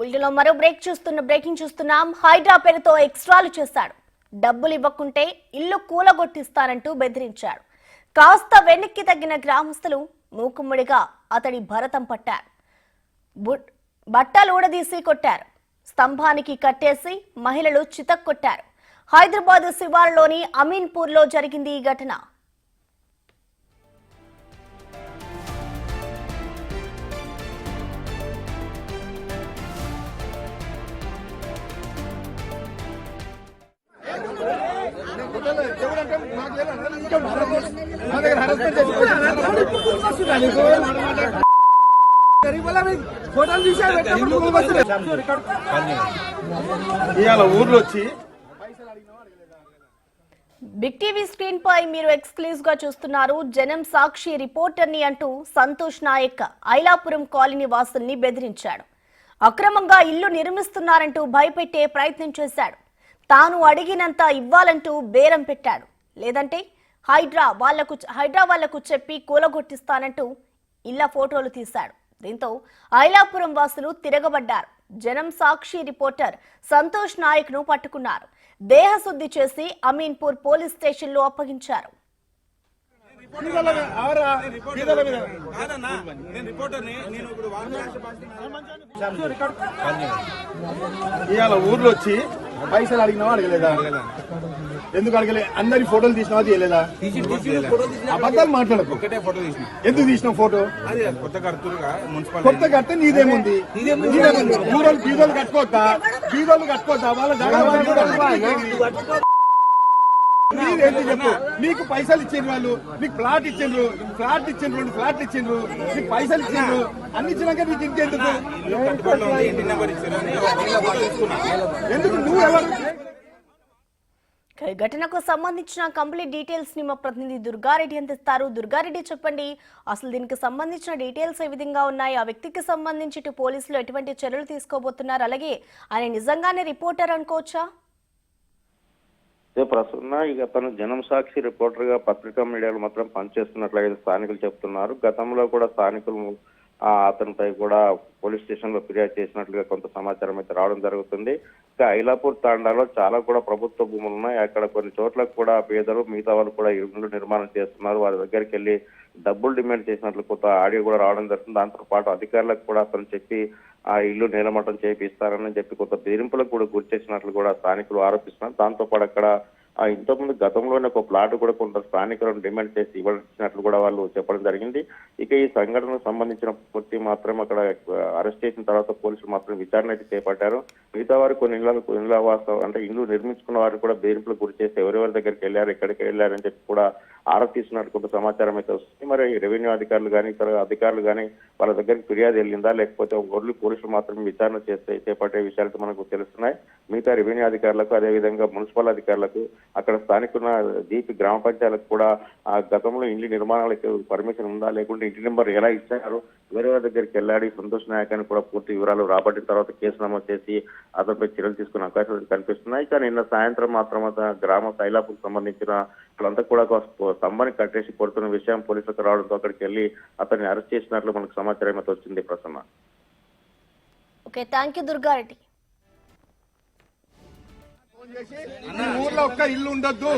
బుల్టెన్లో మరో బ్రేక్ చూస్తున్న బ్రేకింగ్ చూస్తున్నాం. హైడ్రా పేరుతో ఎక్స్ట్రాలు చేశాడు. డబ్బులు ఇవ్వకుంటే ఇల్లు కూలగొట్టిస్తానంటూ బెదిరించాడు. కాస్త వెనక్కి తగ్గిన గ్రామస్తులు మూకుమ్మడిగా అతడి భరతం పట్టారు. బట్టలు ఊడదీసి కొట్టారు. స్తంభానికి కట్టేసి మహిళలు చితక్కొట్టారు. హైదరాబాద్ శివార్లోని అమీన్పూర్లో జరిగింది ఈ ఘటన. ఇవాళ ఊర్లో వచ్చి బిగ్ టీవీ స్క్రీన్ పై మీరు ఎక్స్క్లూజివ్గా చూస్తున్నారు జనం సాక్షి రిపోర్టర్ని అంటూ సంతోష్ నాయక్ ఐలాపురం కాలనీ వాసుల్ని బెదిరించాడు. అక్రమంగా ఇల్లు నిర్మిస్తున్నారంటూ భయపెట్టే ప్రయత్నం చేశాడు. తాను అడిగినంత ఇవ్వాలంటూ బేరం పెట్టాడు. లేదంటే హైడ్రా వాళ్ళకు హైడ్రా వాళ్ళకు చెప్పి కూలగొట్టిస్తానంటూ ఇళ్ళ ఫోటోలు తీశాడు. దీంతో ఐలాపురం వాసులు తిరగబడ్డారు. జనం సాక్షి రిపోర్టర్ సంతోష్ నాయక్ను పట్టుకున్నారు. దేహశుద్ధి చేసి అమీన్పూర్ పోలీస్ స్టేషన్లో అప్పగించారు ఊర్లో వచ్చి పైసలు అడిగినావా? అడగలేదా? ఎందుకు అడగలే? అందరి ఫోటోలు తీసినావా తీయలేదా అబద్ధాలు మాట్లాడకు. ఒకటే ఫోటో తీసిన. ఎందుకు తీసిన ఫోటో? కొత్త కడుతురుగా మున్సిపల్ కొత్త కడితే నీదేముంది? బీదోళ్ళు కట్టుకోవద్దా బీదోళ్ళు కట్టుకోవద్దా వాళ్ళ జాగా మీరేంటి చెప్పు? నీకు పైసలు ఇచ్చిన వాళ్ళు నీకు ప్లాట్ ఇచ్చిండ్రు ఫ్లాట్ ఇచ్చిండ్రు రెండు ప్లాట్లు ఇచ్చిండ్రు నీకు పైసలు ఇచ్చిండ్రు అన్ని ఇచ్చినాక నీకు ఇంకెందుకు ఎందుకు నువ్వు ఎవరు? ఘటనకు సంబంధించిన కంప్లీట్ డీటెయిల్స్ని మా ప్రతినిధి దుర్గారెడ్డి అందిస్తారు. దుర్గారెడ్డి చెప్పండి అసలు దీనికి సంబంధించిన డీటెయిల్స్ ఏ విధంగా ఉన్నాయి? ఆ వ్యక్తికి సంబంధించి పోలీసులు ఎటువంటి చర్యలు తీసుకోబోతున్నారు? అలాగే ఆయన నిజంగానే రిపోర్టర్ అనుకోవచ్చా? ప్రసన్న ప్రస్తుతం ఇక తను జనం సాక్షి రిపోర్టర్గా పత్రికా మీడియాలో మాత్రం పనిచేస్తున్నట్లయితే స్థానికులు చెప్తున్నారు. గతంలో కూడా స్థానికులు అతనిపై కూడా పోలీస్ స్టేషన్లో ఫిర్యాదు చేసినట్లుగా కొంత సమాచారం అయితే రావడం జరుగుతుంది. ఇక ఐలాపూర్ తాండాలో చాలా కూడా ప్రభుత్వ భూములు ఉన్నాయి. అక్కడ కొన్ని చోట్ల కూడా పేదలు మిగతా వాళ్ళు కూడా ఇల్లు నిర్మాణం చేస్తున్నారు. వారి దగ్గరికి వెళ్ళి డబ్బులు డిమాండ్ చేసినట్లు కొంత ఆడియో కూడా రావడం జరుగుతుంది. దాంతో పాటు అధికారులకు కూడా అతను చెప్పి ఆ ఇల్లు నేలమట్టం చేపిస్తారని చెప్పి కొంత బెదిరింపులకు కూడా గురి చేసినట్లు కూడా స్థానికులు ఆరోపిస్తున్నారు. దాంతో పాటు అక్కడ ఆ ఇంతకుముందు గతంలోనే ఒక ప్లాట్ కూడా కొంత స్థానికులను డిమాండ్ చేసి ఇవ్వచ్చినట్లు కూడా వాళ్ళు చెప్పడం జరిగింది. ఇక ఈ సంఘటనకు సంబంధించిన పూర్తి మాత్రం అక్కడ అరెస్ట్ చేసిన తర్వాత పోలీసులు మాత్రం విచారణ అయితే చేపట్టారు. మిగతా వారు కొన్ని ఇళ్ళకు ఇళ్ళ వాసం అంటే ఇల్లు నిర్మించుకున్న వారు కూడా బెదిరింపులకు గురి చేసి ఎవరెవరి దగ్గరికి వెళ్ళారు ఎక్కడికి వెళ్ళారని చెప్పి కూడా ఆరా తీసినట్టు కొంత సమాచారం అయితే వస్తుంది. మరి రెవెన్యూ అధికారులు కానీ ఇతర అధికారులు కానీ వాళ్ళ దగ్గరికి ఫిర్యాదు వెళ్ళిందా? లేకపోతే ఓన్లీ పోలీసులు మాత్రమే విచారణ చేస్తే చేపట్టే విషయాలు మనకు తెలుస్తున్నాయి. మిగతా రెవెన్యూ అధికారులకు అదేవిధంగా మున్సిపల్ అధికారులకు అక్కడ స్థానికున్న దీపి గ్రామ పంచాయతీలకు కూడా ఆ గతంలో ఇంటి నిర్మాణాలకు పర్మిషన్ ఉందా? లేకుంటే ఇంటి నెంబర్ ఎలా ఇచ్చారు? వేరే దగ్గరికి వెళ్ళాడి? సంతోష్ నాయక్ అని కూడా పూర్తి వివరాలు రాబట్టిన తర్వాత కేసు నమోదు చేసి అతనిపై చర్యలు తీసుకునే అవకాశాలు కనిపిస్తున్నాయి. కానీ నిన్న సాయంత్రం మాత్రం గ్రామ శైలాపుకు సంబంధించిన వాళ్ళంతా కూడా స్తంభాన్ని కట్టేసి కొడుతున్న విషయం పోలీసులకు రావడంతో అక్కడికి వెళ్ళి అతన్ని అరెస్ట్ చేసినట్లు మనకు సమాచారం అయితే వచ్చింది Prasanna. Okay thank you Durga Reddy ఊర్లో ఒక్క ఇల్లు ఉండొద్దు.